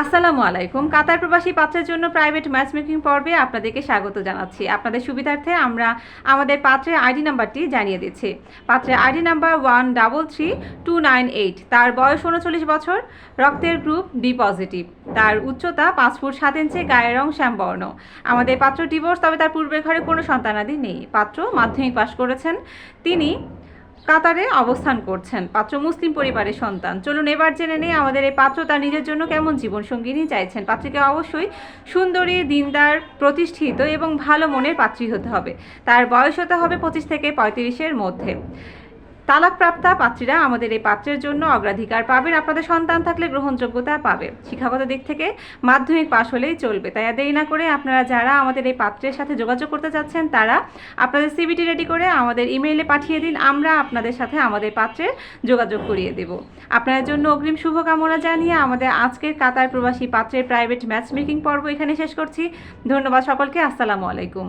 আসসালামু আলাইকুম। কাতার প্রবাসী পাত্রের জন্য প্রাইভেট ম্যাচ মেকিং পর্বে আপনাদেরকে স্বাগত জানাচ্ছি। আপনাদের সুবিধার্থে আমরা আমাদের পাত্রের আইডি নাম্বারটি জানিয়ে দিচ্ছি। পাত্রের ID number one double three two nine eight তার বয়স উনচল্লিশ বছর, রক্তের গ্রুপ বি পজিটিভ তার উচ্চতা পাঁচ ফুট সাত ইঞ্চি, গায়ের রং শ্যামবর্ণ। আমাদের পাত্র ডিভোর্স তবে তার পূর্বের ঘরে কোনো সন্তানাদি নেই। পাত্র মাধ্যমিক পাশ করেছেন। তিনি কাতারে অবস্থান করছেন পাত্র মুসলিম পরিবারের সন্তান। চলুন এবার জেনে নেই আমাদের এই পাত্র তার নিজের জন্য কেমন জীবন সঙ্গিনী চাইছেন। পাত্রীকে অবশ্যই সুন্দরী, দিনদার, প্রতিষ্ঠিত এবং ভালো মনের পাত্রী হতে হবে। তার বয়স হতে হবে পঁচিশ থেকে পঁয়ত্রিশের মধ্যে। তালাকপ্রাপ্তা পাত্রীরা আমাদের এই পাত্রের জন্য অগ্রাধিকার পাবেন আপনাদের সন্তান থাকলে গ্রহণযোগ্যতা পাবে। শিক্ষাগত দিক থেকে মাধ্যমিক পাশ হলেই চলবে। তাই দেরি না করে আপনারা যারা আমাদের এই পাত্রের সাথে যোগাযোগ করতে চাচ্ছেন তারা আপনাদের সিবিটি রেডি করে আমাদের ইমেইলে পাঠিয়ে দিন। আমরা আপনাদের সাথে আমাদের পাত্রের যোগাযোগ করিয়ে দেব। আপনাদের জন্য অগ্রিম শুভকামনা জানিয়ে আমাদের আজকের কাতার প্রবাসী পাত্রের প্রাইভেট ম্যাচ মেকিং পর্ব এখানে শেষ করছি। ধন্যবাদ সকলকে। আসসালামু আলাইকুম।